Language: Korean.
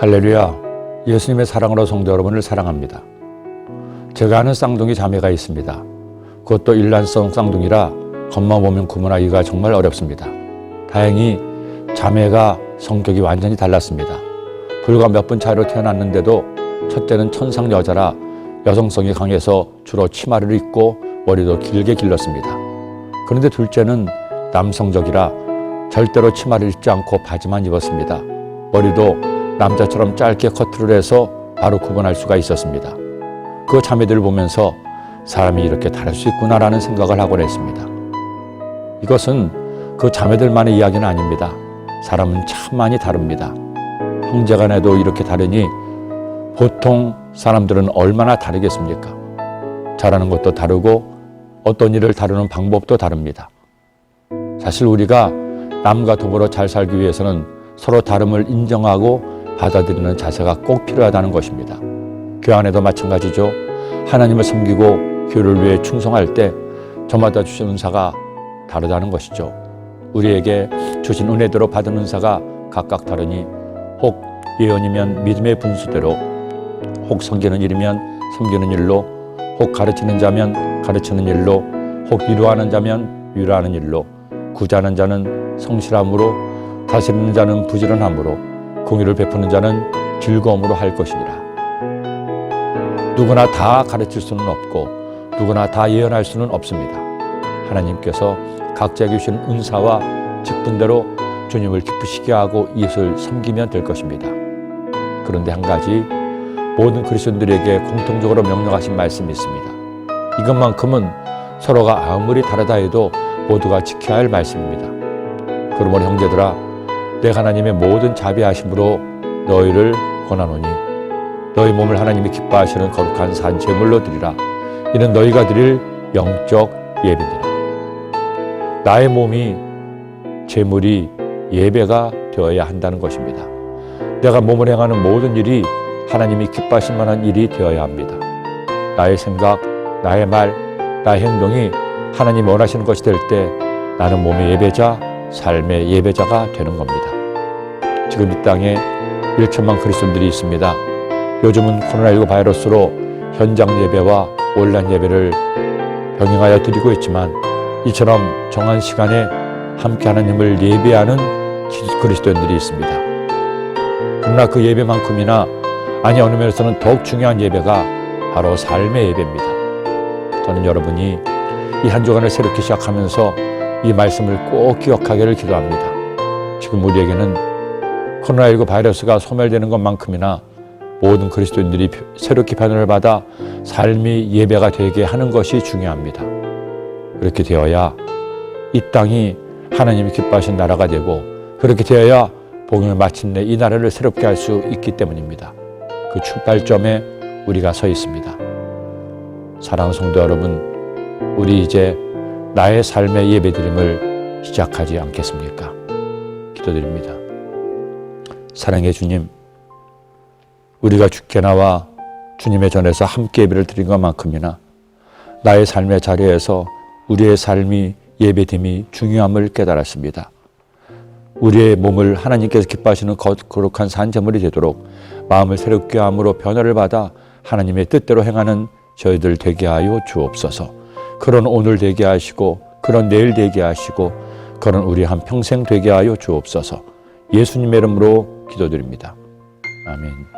할렐루야. 예수님의 사랑으로 성도 여러분을 사랑합니다. 제가 아는 쌍둥이 자매가 있습니다. 그것도 일란성 쌍둥이라 겉만 보면 구분하기가 정말 어렵습니다. 다행히 자매가 성격이 완전히 달랐습니다. 불과 몇 분 차이로 태어났는데도 첫째는 천상 여자라 여성성이 강해서 주로 치마를 입고 머리도 길게 길렀습니다. 그런데 둘째는 남성적이라 절대로 치마를 입지 않고 바지만 입었습니다. 머리도 남자처럼 짧게 커트를 해서 바로 구분할 수가 있었습니다. 그 자매들을 보면서 사람이 이렇게 다를 수 있구나라는 생각을 하곤 했습니다. 이것은 그 자매들만의 이야기는 아닙니다. 사람은 참 많이 다릅니다. 형제 간에도 이렇게 다르니 보통 사람들은 얼마나 다르겠습니까? 잘하는 것도 다르고 어떤 일을 다루는 방법도 다릅니다. 사실 우리가 남과 더불어 잘 살기 위해서는 서로 다름을 인정하고 받아들이는 자세가 꼭 필요하다는 것입니다. 교회 안에도 마찬가지죠. 하나님을 섬기고 교회를 위해 충성할 때 저마다 주신 은사가 다르다는 것이죠. 우리에게 주신 은혜대로 받은 은사가 각각 다르니 혹 예언이면 믿음의 분수대로 혹 섬기는 일이면 섬기는 일로 혹 가르치는 자면 가르치는 일로 혹 위로하는 자면 위로하는 일로 구자는 자는 성실함으로 다스리는 자는 부지런함으로 공의를 베푸는 자는 즐거움으로 할 것이니라. 누구나 다 가르칠 수는 없고 누구나 다 예언할 수는 없습니다. 하나님께서 각자에게 주신 은사와 직분대로 주님을 기쁘시게 하고 이웃을 섬기면 될 것입니다. 그런데 한 가지 모든 그리스도인들에게 공통적으로 명령하신 말씀이 있습니다. 이것만큼은 서로가 아무리 다르다 해도 모두가 지켜야 할 말씀입니다. 그러므로 형제들아 내가 하나님의 모든 자비하심으로 너희를 권하노니 너희 몸을 하나님이 기뻐하시는 거룩한 산 제물로 드리라 이는 너희가 드릴 영적 예배니라 나의 몸이 제물이 예배가 되어야 한다는 것입니다. 내가 몸을 행하는 모든 일이 하나님이 기뻐하실 만한 일이 되어야 합니다. 나의 생각, 나의 말, 나의 행동이 하나님 원하시는 것이 될 때 나는 몸의 예배자, 삶의 예배자가 되는 겁니다. 지금 이 땅에 1천만 그리스도인들이 있습니다. 요즘은 코로나19 바이러스로 현장 예배와 온라인 예배를 병행하여 드리고 있지만 이처럼 정한 시간에 함께 하나님을 예배하는 그리스도인들이 있습니다. 그러나 그 예배만큼이나 아니 어느 면에서는 더욱 중요한 예배가 바로 삶의 예배입니다. 저는 여러분이 이 한 주간을 새롭게 시작하면서 이 말씀을 꼭 기억하기를 기도합니다. 지금 우리에게는 코로나19 바이러스가 소멸되는 것만큼이나 모든 그리스도인들이 새롭게 변화를 받아 삶이 예배가 되게 하는 것이 중요합니다. 그렇게 되어야 이 땅이 하나님이 기뻐하신 나라가 되고 그렇게 되어야 복음을 마침내 이 나라를 새롭게 할 수 있기 때문입니다. 그 출발점에 우리가 서 있습니다. 사랑하는 성도 여러분, 우리 이제 나의 삶의 예배드림을 시작하지 않겠습니까? 기도드립니다. 사랑의 주님, 우리가 주께 나와 주님의 전에서 함께 예배를 드린 것만큼이나 나의 삶의 자리에서 우리의 삶이 예배됨이 중요함을 깨달았습니다. 우리의 몸을 하나님께서 기뻐하시는 거룩한 산제물이 되도록 마음을 새롭게 함으로 변화를 받아 하나님의 뜻대로 행하는 저희들 되게 하여 주옵소서. 그런 오늘 되게 하시고 그런 내일 되게 하시고 그런 우리 한 평생 되게 하여 주옵소서. 예수님의 이름으로 기도드립니다. 아멘.